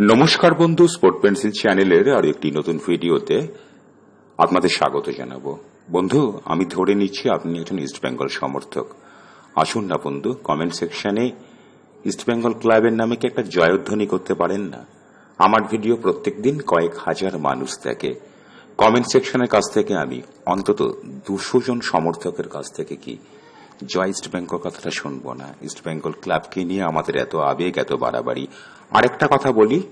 নমস্কার বন্ধু sport pencil চ্যানেলের আর একটি নতুন ভিডিওতে আপনাদের স্বাগত জানাব। বন্ধু, আমি ধরে নিচ্ছি আপনি একজন ইস্ট বেঙ্গল সমর্থক। আসুন না বন্ধু কমেন্ট সেকশনে ইস্ট বেঙ্গল ক্লাবের নামে কি একটা জয়ধ্বনি করতে পারেন না? আমার ভিডিও প্রত্যেকদিন কয়েক হাজার মানুষ দেখে। কমেন্ট সেকশনের কাছ থেকে আমি অন্তত দুশো জন সমর্থকের কাছ থেকে কি জয় ইস্ট বেঙ্গল কথাটা শুনব না। ইস্ট বেঙ্গল ক্লাবকে নিয়ে আমাদের এত আবেগ, এত বাড়াবাড়ি। আরেকটা কথা বলি,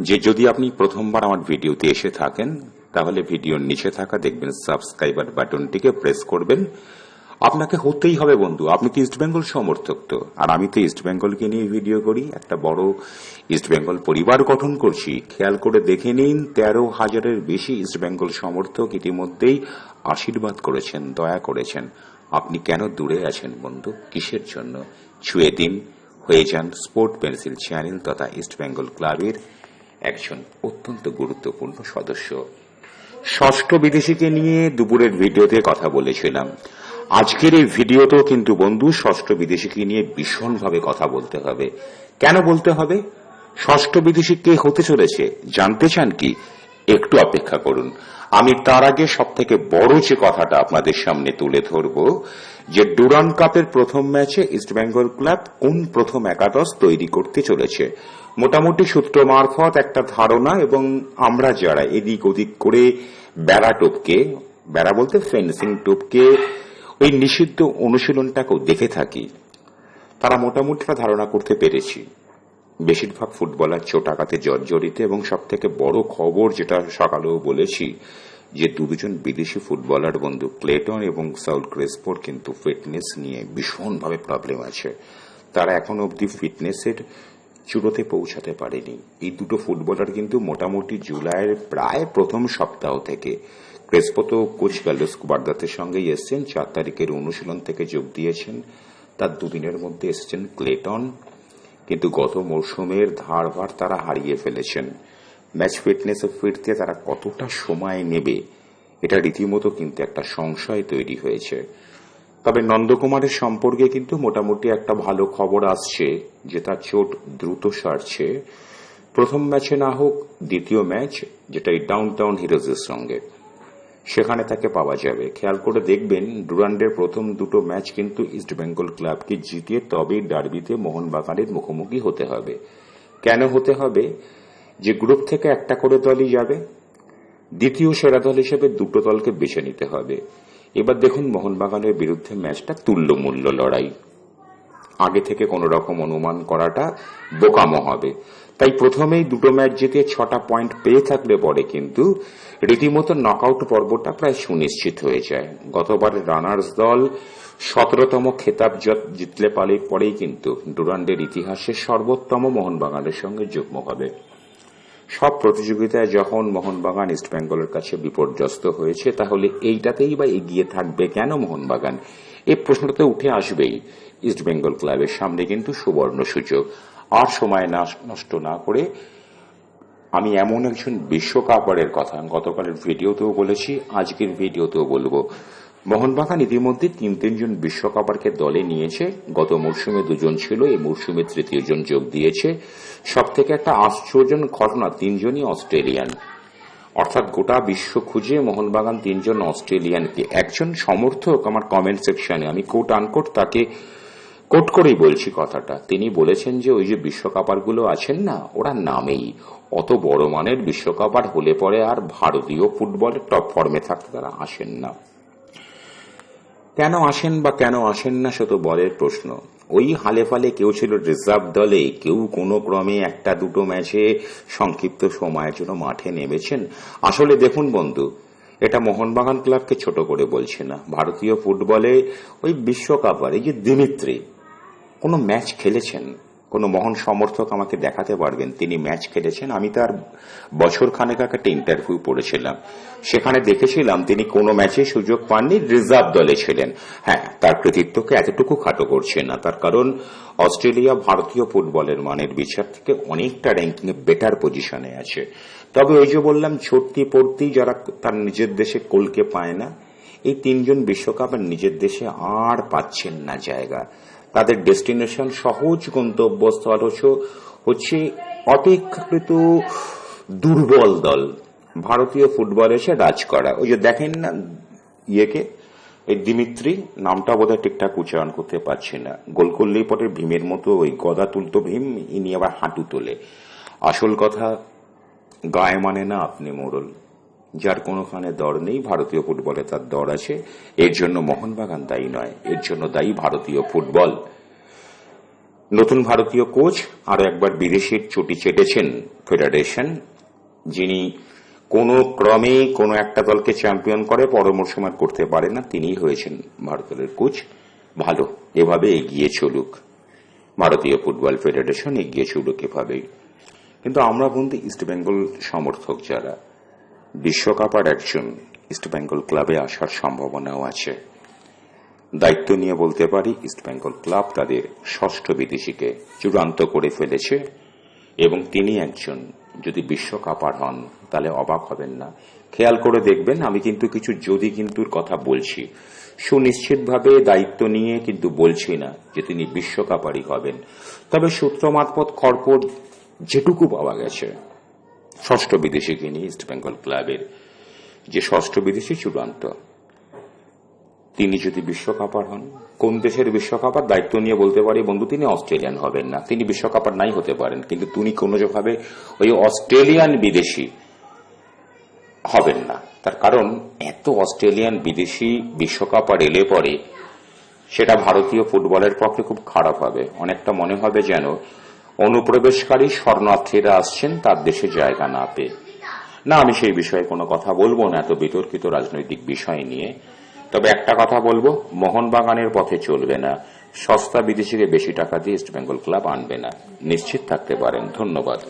যে যদি আপনি প্রথমবার আমার ভিডিওতে এসে থাকেন, তাহলে ভিডিওর নিচে থাকা দেখবেন সাবস্ক্রাইবার বাটনটিকে প্রেস করবেন। আপনাকে হতেই হবে বন্ধু। আপনি তো ইস্ট বেঙ্গল সমর্থক তো। আর আমি তো ইস্ট বেঙ্গলকে নিয়ে ভিডিও করি, একটা বড় ইস্ট বেঙ্গল পরিবার গঠন করছি। খেয়াল করে দেখে নিন, তেরো হাজারের বেশি ইস্ট বেঙ্গল সমর্থক ইতিমধ্যেই আশীর্বাদ করেছেন, দয়া করেছেন। আপনি কেন দূরে আছেন বন্ধু? কিসের জন্য? ছুঁয়ে দিন। হয়ে যান স্পোর্ট পেন্সিল চ্যানেল তথা ইস্ট বেঙ্গল ক্লাবের একজন অত্যন্ত গুরুত্বপূর্ণ সদস্য। ষষ্ঠ বিদেশিকে নিয়ে দুপুরের ভিডিওতে কথা বলেছিলাম। আজকের এই ভিডিওতেও কিন্তু বন্ধু ষষ্ঠ বিদেশিকে নিয়ে ভীষণভাবে কথা বলতে হবে। কেন বলতে হবে? ষষ্ঠ বিদেশি কে হতে চলেছে? জানতে চান কি? একটু অপেক্ষা করুন। আমি তার আগে সব থেকে বড় যে কথাটা আপনাদের সামনে তুলে ধরব, যে ডুরান কাপের প্রথম ম্যাচে ইস্টবেঙ্গল ক্লাব কোন প্রথম একাদশ তৈরি করতে চলেছে? মোটামুটি সূত্র মারফত একটা ধারণা এবং আমরা যারা এদিক ওদিক করে বেড়া টোপকে বেড়া বলতে ফেন্সিং টোপকে ওই নিষিদ্ধ অনুশীলনটাকেও দেখে থাকি। তারা মোটামুটি ধারণা করতে পেরেছি। বেশিরভাগ ফুটবলার চোট আঘাতে জর্জরিত এবং সব থেকে বড় খবর যেটা সকালেও বলেছি, যে দুজন বিদেশি ফুটবলার বন্ধু ক্লেটন এবং সাউল ক্রেসপোর কিন্তু ফিটনেস নিয়ে ভীষণভাবে প্রবলেম আছে। তারা এখন অবধি ফিটনেসের চূড়োতে পৌঁছাতে পারেনি। এই দুটো ফুটবলার কিন্তু মোটামুটি জুলাইয়ের প্রায় প্রথম সপ্তাহ থেকে ক্রেসপো তো কোচ গার্লোস বার্দাতের সঙ্গেই এসছেন, চার তারিখের অনুশীলন থেকে যোগ দিয়েছেন। তার দুদিনের মধ্যে এসেছেন ক্লেটন, কিন্তু গত মরশুমের ধারভার তারা হারিয়ে ফেলেছেন। ম্যাচ ফিটনেসে ফিরতে তারা কতটা সময় নেবে, এটা রীতিমতো কিন্তু একটা সংশয় তৈরি হয়েছে। তবে নন্দকুমারের সম্পর্কে কিন্তু মোটামুটি একটা ভালো খবর আসছে, যে তার চোট দ্রুত সারছে। প্রথম ম্যাচে না হোক, দ্বিতীয় ম্যাচ যেটা এই ডাউন টাউন হিরোজের সঙ্গে। সেখানে তাকে পাওয়া যাবে। খেয়াল করে দেখবেন, ডুরান্ডের প্রথম দুটো ম্যাচ কিন্তু ইস্ট বেঙ্গল ক্লাবকে জিতিয়ে তবেই ডার্বিতে মোহনবাগানের মুখোমুখি হতে হবে। কেন হতে হবে? যে গ্রুপ থেকে একটা করে দলই যাবে, দ্বিতীয় সেরা দল হিসেবে দুটো দলকে বেছে নিতে হবে। এবার দেখুন মোহনবাগানের বিরুদ্ধে ম্যাচটা তুল্যমূল্য লড়াই। আগে থেকে কোনো রকম অনুমান করাটা বোকামো হবে। তাই প্রথমেই দুটো ম্যাচ জিতে ছটা পয়েন্ট পেয়ে থাকলে পরে কিন্তু রীতিমতো নকআউট পর্বটা প্রায় সুনিশ্চিত হয়ে যায়। গতবার রানার্স দল সতেরোতম খেতাব জিতলে পালে পরেই কিন্তু ডুরান্ডের ইতিহাসে সর্বোত্তম মোহনবাগানের সঙ্গে যুগ্ম হবে। সব প্রতিযোগিতায় যখন মোহনবাগান ইস্টবেঙ্গলের কাছে বিপর্যস্ত হয়েছে, তাহলে এইটাতেই বা এগিয়ে থাকবে কেন মোহনবাগান? এই প্রশ্নটাতে উঠে আসবেই। ইস্টবেঙ্গল ক্লাবের সামনে কিন্তু সুবর্ণ সুযোগ। আর সময় নষ্ট না করে আমি এমন একজন বিশ্বকাপারের কথা গতকালের ভিডিওতেও বলেছি, আজকের ভিডিওতেও বলব। মোহনবাগান ইতিমধ্যে তিন তিনজন বিশ্বকাপারকে দলে নিয়েছে। গত মরশুমে দুজন ছিল, এই মরশুমে তৃতীয় জন যোগ দিয়েছে। সব থেকে একটা আশ্চর্য ঘটনা তিনজনই অস্ট্রেলিয়ান। অর্থাৎ গোটা বিশ্ব খুঁজে মোহনবাগান তিনজন অস্ট্রেলিয়ানকে। একজন সমর্থক আমার কমেন্ট সেকশনে আমি কোট আনকোট তাকে কোট করেই বলছি কথাটা। তিনি বলেছেন যে, ওই যে বিশ্বকাপারগুলো আছেন না, ওরা নামেই। অত বড় মানের বিশ্বকাপার হলে পরে আর ভারতীয় ফুটবলের টপ ফর্মে থাকতে তারা আসেন না। কেন আসেন বা কেন আসেন না, সে তো বলের প্রশ্ন। ওই হালে ফালে কেউ ছিল রিজার্ভ দলে, কেউ কোনো ক্রমে একটা দুটো ম্যাচে সংক্ষিপ্ত সময়ের জন্য মাঠে নেমেছেন। আসলে দেখুন বন্ধু, এটা মোহনবাগান ক্লাবকে ছোট করে বলছে না। ভারতীয় ফুটবলে ওই বিশ্বকাপ আর এই যে দিমিত্রি কোনো ম্যাচ খেলেছেন, কোনো মহান সমর্থক আমাকে দেখাতে পারবেন, তিনি ম্যাচ খেলেছেন, আমি তার বছর খানেক একটা ইন্টারভিউ পড়েছিলাম। সেখানে দেখেছিলাম তিনি কোনো ম্যাচে সুযোগ পাননি, রিজার্ভ দলে ছিলেন। হ্যাঁ তার কৃতিত্বকে এতটুকু খাটো করছে না, তার কারণ অস্ট্রেলিয়া ভারতীয় ফুটবলের মানের বিচার থেকে অনেকটা র্যাঙ্কিং এ বেটার পজিশনে আছে। তবে ওই যে বললাম ছড়তি পড়তি যারা তার নিজের দেশে কোলকে পায় না, এই তিনজন বিশ্বকাপের নিজের দেশে আর পাচ্ছেন না জায়গা। তাদের ডেস্টিনেশন সহজ গন্তব্যস্থল হচ্ছে অপেক্ষাকৃত দুর্বল দল। ভারতীয় ফুটবল এসে রাজ করা। ওই যে দেখেন না, ইয়েকে, এই দিমিত্রি, নামটা বোধহয় ঠিকঠাক উচ্চারণ করতে পারছি না। গোল করলেই পরে ভীমের মতো ওই গদা তুলতো ভীম, ইনি আবার হাঁটু তোলে। আসল কথা, গায়ে মানে না আপনি মোড়ল যার কোনোখানে দর নেই, ভারতীয় ফুটবলে তার দর আছে। এর জন্য মোহনবাগান দায়ী নয়, এর জন্য দায়ী ভারতীয় ফুটবল। নতুন ভারতীয় কোচ আরও একবার বিদেশের চুটি চেটেছেন ফেডারেশন, যিনি কোনো ক্রমে কোনো একটা দলকে চ্যাম্পিয়ন করে পর মরশুম আর করতে পারে না, তিনিই হয়েছেন ভারতের কোচ। ভালো, এভাবে এগিয়ে চলুক। ভারতীয় ফুটবল ফেডারেশন এগিয়ে চলুক এভাবেই। কিন্তু আমরা বন্ধু ইস্টবেঙ্গল সমর্থক যারা বিশ্বকাপ আর একজন ইস্টবেঙ্গল ক্লাবে আসার সম্ভাবনাও আছে। দায়িত্ব নিয়ে বলতে পারি ইস্টবেঙ্গল ক্লাব তাদের ষষ্ঠ বিদেশিকে চূড়ান্ত করে ফেলেছে এবং তিনি একজন যদি বিশ্বকাপার হন, তাহলে অবাক হবেন না। খেয়াল করে দেখবেন, আমি কিন্তু কিছু যদি কিন্তুর কথা বলছি। সুনিশ্চিতভাবে দায়িত্ব নিয়ে কিন্তু বলছি না যে তিনি বিশ্বকাপারই হবেন। তবে সূত্র মারফত খড়পট যেটুকু পাওয়া গেছে। ষষ্ঠ বিদেশিকে নিয়ে ইস্টবেঙ্গল ক্লাবের যে ষষ্ঠ বিদেশি চূড়ান্ত, তিনি যদি বিশ্বকাপার হন, কোন দেশের বিশ্বকাপার দায়িত্ব নিয়ে বলতে পারি, বন্ধু, তিনি অস্ট্রেলিয়ান হবেন না। তিনি বিশ্বকাপার নাই হতে পারেন, কিন্তু তিনি কোনোভাবে ওই অস্ট্রেলিয়ান বিদেশি হবেন না। তার কারণ, এত অস্ট্রেলিয়ান বিদেশি বিশ্বকাপ আর এলে পরে সেটা ভারতীয় ফুটবলের পক্ষে খুব খারাপ হবে। অনেকটা মনে হবে যেন অনুপ্রবেশকারী শরণার্থীরা আসছেন, তার দেশে জায়গা না পেয়ে। না, আমি সেই বিষয়ে কোনো কথা বলব না, এত বিতর্কিত রাজনৈতিক বিষয় নিয়ে। তবে একটা কথা বলব, মোহনবাগানের পথে চলবে না। সস্তা বিদেশিকে বেশি টাকা দিয়ে ইস্টবেঙ্গল ক্লাব আনবে না। নিশ্চিত থাকতে পারেন। ধন্যবাদ।